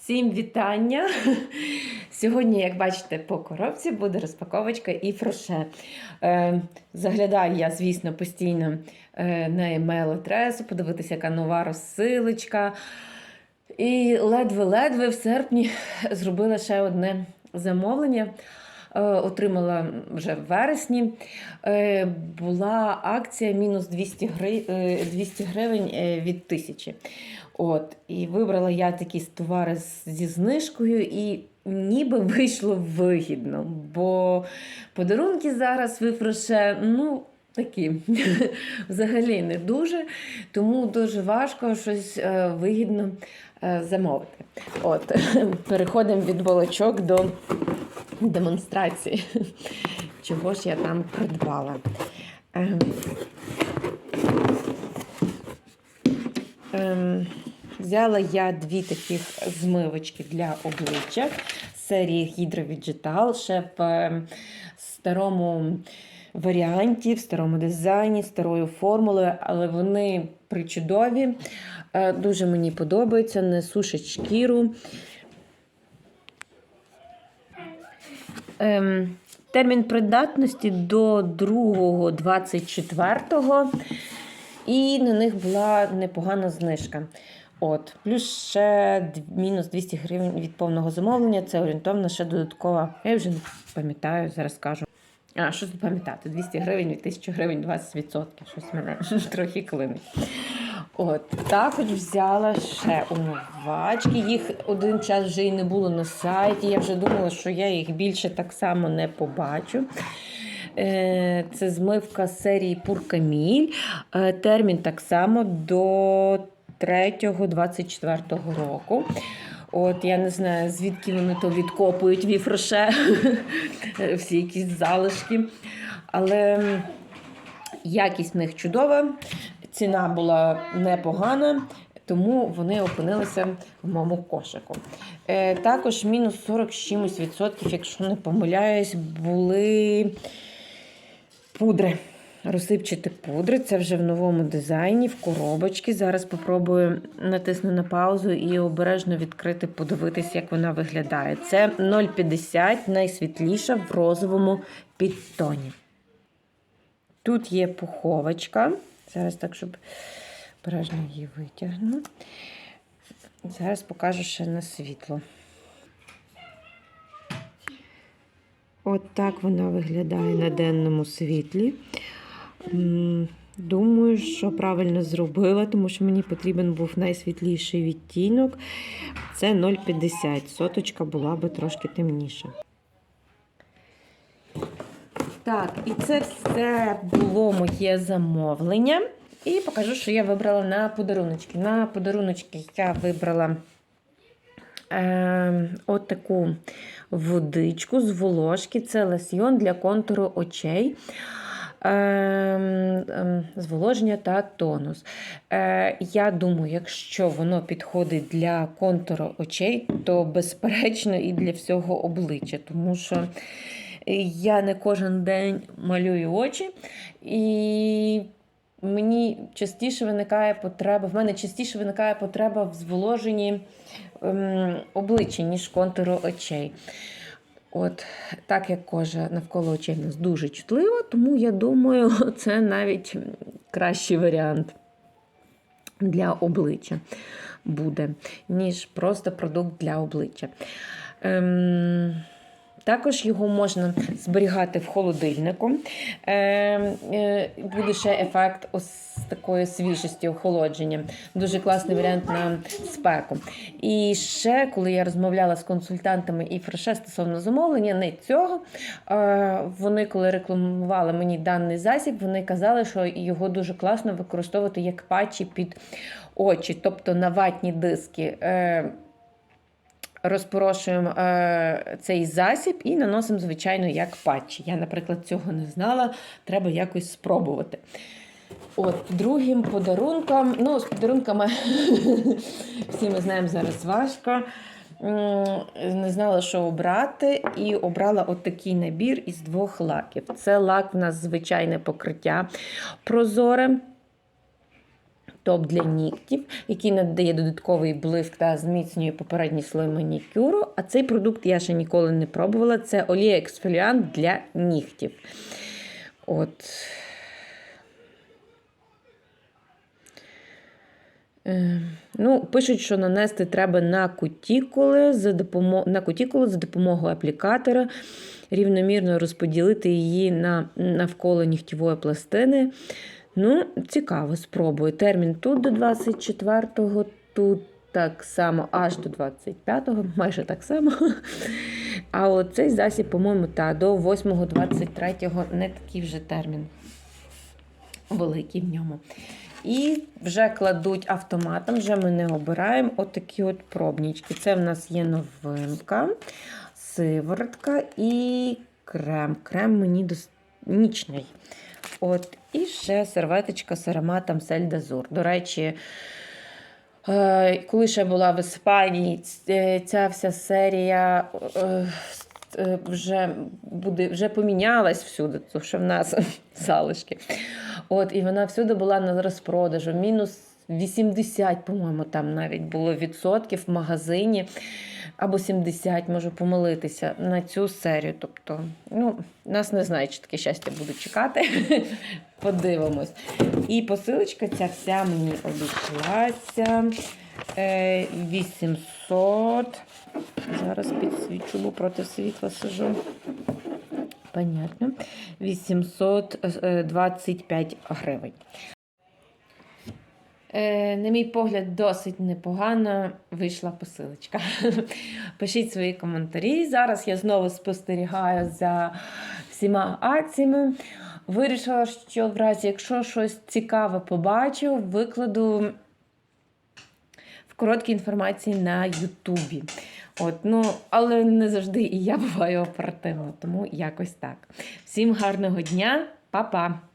Всім вітання! Сьогодні, як бачите, по коробці буде розпаковочка і фроше. Е, заглядаю я, звісно, постійно е, на емейл адресу, подивитися, яка нова розсилочка. І ледве-ледве в серпні зробила ще одне замовлення. Е, Отримала вже в вересні. Е, Була акція мінус 200 гривень, 200 гривень е, від тисячі. От, і вибрала я такі товари зі знижкою, і ніби вийшло вигідно, бо подарунки зараз вифроше, ну. Такі. Взагалі не дуже, тому дуже важко щось е, вигідно е, замовити. От, переходимо від балачок до демонстрації, чого ж я там придбала. Ем, ем, Взяла я дві таких змивочки для обличчя. Серії Hydra Digital, ще в ем, старому варіанті, в старому дизайні, старою формулою, але вони причудові. Е, Дуже мені подобаються, не сушать шкіру. Ем, термін придатності до 2.24 і на них була непогана знижка. От, плюс ще мінус 200 гривень від повного замовлення. Це орієнтовно ще додаткова. Я вже не пам'ятаю, зараз скажу. А, що тут пам'ятати? 200 гривень від 1000 гривень 20%. Щось мене трохи клинить. От, також взяла ще умивачки. Їх один час вже і не було на сайті. Я вже думала, що я їх більше так само не побачу. Е, Це змивка серії Пуркаміль. Е, Термін так само до 3-24 року. От я не знаю, звідки вони то відкопують віфроше, всі якісь залишки. Але якість в них чудова, ціна була непогана, тому вони опинилися в моєму кошику. Е, також мінус 40 з чимось відсотків, якщо не помиляюсь, були пудри. Розсипчаті пудри. Це вже в новому дизайні, в коробочці. Зараз спробую натисну на паузу і обережно відкрити, подивитись, як вона виглядає. Це 0,50, найсвітліша в розовому підтоні. Тут є пуховочка. Зараз так, щоб обережно її витягну. Зараз покажу ще на світло. От так вона виглядає на денному світлі. Думаю, що правильно зробила, тому що мені потрібен був найсвітліший відтінок. Це 0,50. Соточка була би трошки темніша. Так, і це все було моє замовлення. І покажу, що я вибрала на подаруночки. На подаруночки я вибрала е, от таку водичку з волошки. Це лосьйон для контуру очей. Е, ем, зволоження та тонус. Е, я думаю, якщо воно підходить для контуру очей, то безперечно і для всього обличчя, тому що я не кожен день малюю очі, і мені частіше виникає потреба, в мене частіше виникає потреба в зволоженні ем, обличчя, ніж контуру очей. От так як кожа навколо очей в нас дуже чутлива, тому я думаю, це навіть кращий варіант для обличчя буде, ніж просто продукт для обличчя. Ем, також його можна зберігати в холодильнику. Е, е, буде ще ефект ось такої свіжості охолодження. Дуже класний варіант на спеку. І ще, коли я розмовляла з консультантами і фреше стосовно замовлення, не цього. е, Вони, коли рекламували мені даний засіб, вони казали, що його дуже класно використовувати як патчі під очі, тобто на ватні диски. Розпорошуємо е, цей засіб і наносимо, звичайно, як патчі. Я, наприклад, цього не знала, треба якось спробувати. От, Другим подарунком, ну, з подарунками всі ми знаємо зараз важко. Не знала, що обрати, і обрала от такий набір із двох лаків. Це лак в нас звичайне покриття прозоре. Топ для нігтів, який надає додатковий блиск та зміцнює попередній слой манікюру. А цей продукт я ще ніколи не пробувала. Це олія ексфоліант для нігтів. От. Е, Ну, пишуть, що нанести треба на кутікули за допомо... на кутікулу за допомогою аплікатора, рівномірно розподілити її на... навколо нігтєвої пластини. Ну, цікаво, спробую. Термін тут до 24-го, тут так само аж до 25-го, майже так само. А оцей засіб, по-моєму, та, до 8-го, 23-го не такий вже термін великий в ньому. І вже кладуть автоматом, вже ми не обираємо отакі от пробнічки. Це в нас є новинка, сиворотка і крем. Крем мені дос... нічний. От, І ще серветочка з ароматом Сельдазур. До речі, е, коли ще була в Іспанії, ця вся серія е, е, вже, буде, вже помінялась всюди, тому що в нас залишки. От, і вона всюди була на розпродажу. Мінус 80, по-моєму, там навіть було відсотків в магазині. Або 70, можу помилитися на цю серію. Тобто, ну, нас не знаю, чи таке щастя буду чекати. Подивимось. І посилочка ця вся мені обійшлася. Е, 800. Зараз підсвічу, бо проти світла сижу. Понятно. 825 гривень. Е, на мій погляд, досить непогано вийшла посилочка. Пишіть свої коментарі. Зараз я знову спостерігаю за всіма акціями. Вирішила, що в разі, якщо щось цікаве побачу, викладу в короткій інформації на Ютубі. От, ну, але не завжди і я буваю оперативно, тому якось так. Всім гарного дня, па-па!